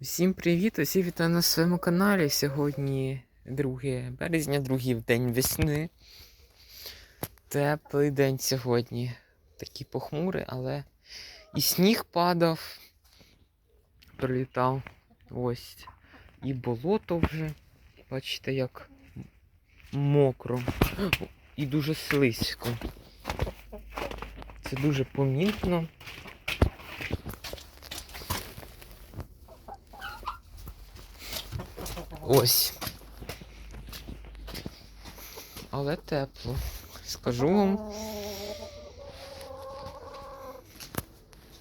Всім привіт! Усі вітаю на своєму каналі. Сьогодні 2 березня, другий день весни. Теплий день сьогодні. Такий похмурий, але і сніг падав, прилітав. Ось. І болото вже. Бачите, як мокро. І дуже слизько. Це дуже помітно. Ось. Але тепло. Скажу вам.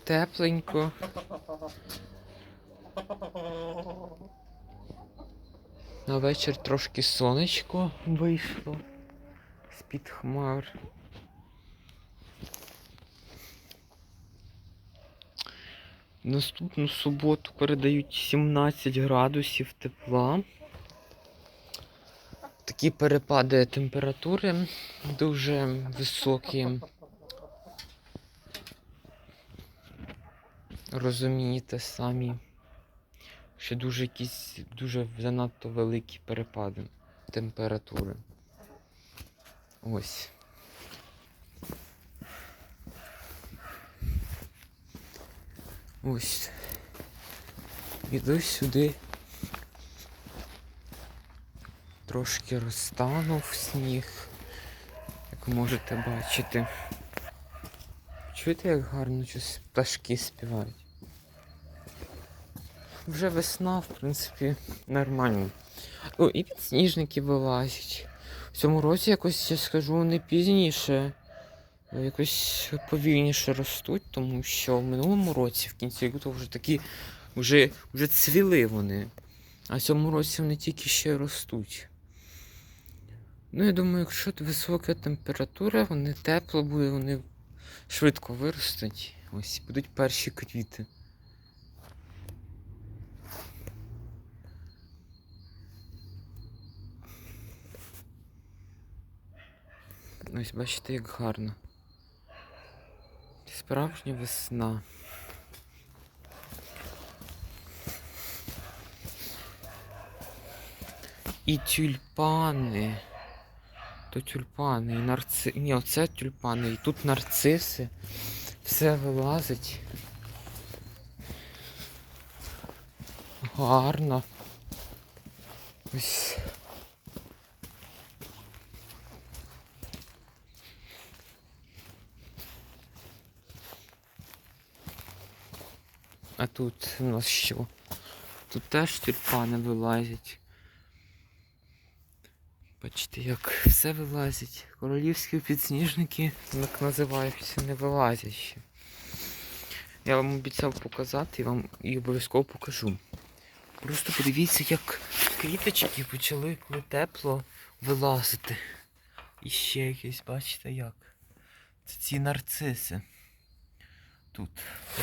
Тепленько. На вечір трошки сонечко вийшло з-під хмар. Наступну суботу передають 17 градусів тепла. Такі перепади температури дуже високі. Розумієте самі, що дуже якісь дуже занадто великі перепади температури. Ось. Ось. Іду сюди. Трошки розтанув сніг, як можете бачити. Чуєте, як гарно щось пташки співають? Вже весна, в принципі, нормально. О, і підсніжники вилазять. В цьому році якось, я скажу, вони пізніше, якось повільніше ростуть, тому що в минулому році, в кінці лютого, вже такі вже, вже цвіли вони. А в цьому році вони тільки ще ростуть. Ну, я думаю, якщо висока температура, вони тепло буде, вони швидко виростуть. Ось будуть перші квіти. Ось бачите, як гарно. Справжня весна. І тюльпани. То тюльпани, і нарци... Ні, оце тюльпани, і тут нарциси. Все вилазить. Гарно. Ось. А тут у нас що? Тут теж тюльпани вилазять. Бачите, як все вилазить. Королівські підсніжники, так називаються, не вилазять ще. Я вам обіцяв показати і вам і обов'язково покажу. Просто подивіться, як квіточки почали, коли тепло вилазити. І ще якісь, бачите як? Це ці нарциси. Тут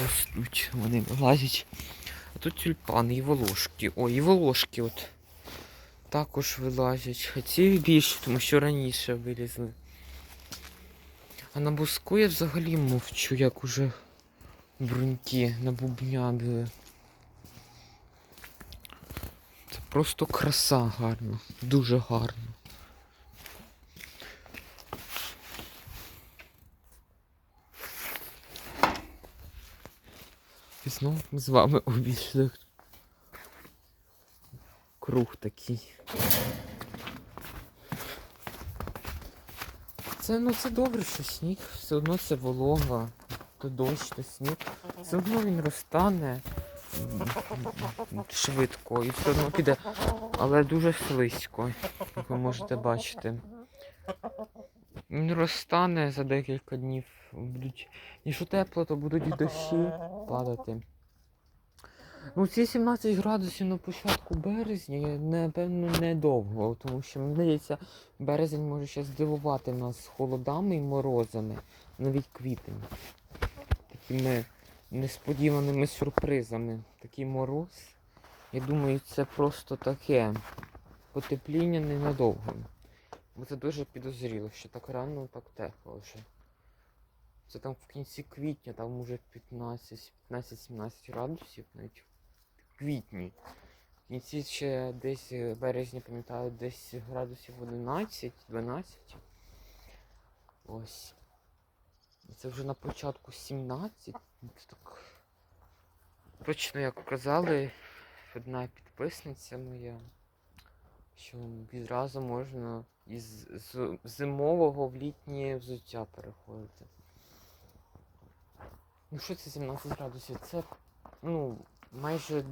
ростуть, вони вилазять. А тут тюльпани і волошки. Ой, і волошки от також вилазять. Хоча і більше, тому що раніше вилізли. А на буску я взагалі мовчу, як уже бруньки набубнябили. Це просто краса гарна, дуже гарно. І знову ми з вами обійшли круг такий. Це ну це добре, що сніг, все одно це волога, то дощ, то сніг. Все одно він розтане швидко і все одно піде, але дуже слизько, як ви можете бачити. Він розтане за декілька днів. Будуть, якщо тепло, то будуть і дощі падати. Ну, ці 17 градусів на початку березня, напевно, недовго, тому що, мені здається, березень може ще здивувати нас холодами і морозами, навіть квітень. Такими несподіваними сюрпризами. Такий мороз. Я думаю, це просто таке потепління ненадовго. Бо це дуже підозріло, що так рано, так тепло вже. Це там в кінці квітня, там уже 15-17 градусів навіть в квітні. В кінці ще десь е, березня, пам'ятаю, десь градусів 11-12. Ось. Це вже на початку 17. Це так. Точно як казали, одна підписниця моя, що відразу можна із зимового в літнє взуття переходити. Ну що це 17 градусів? Це ну майже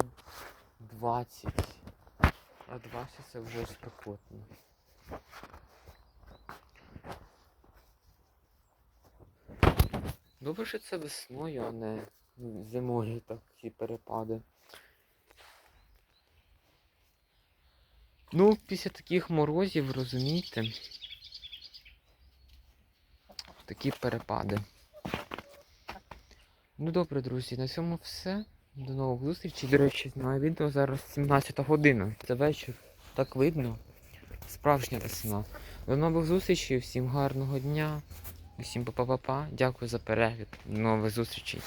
20. А 20 це вже спекотно. Добре, що це весною, а не зимою такі перепади. Ну, після таких морозів, розумієте, такі перепади. Ну добре, друзі, на цьому все. До нових зустрічей. До речі, знімаю відео зараз 17 година. Це вечір. Так видно. Справжня весна. До нових зустрічей, всім гарного дня. Усім па-па-па-па. Дякую за перегляд. До нових зустрічей.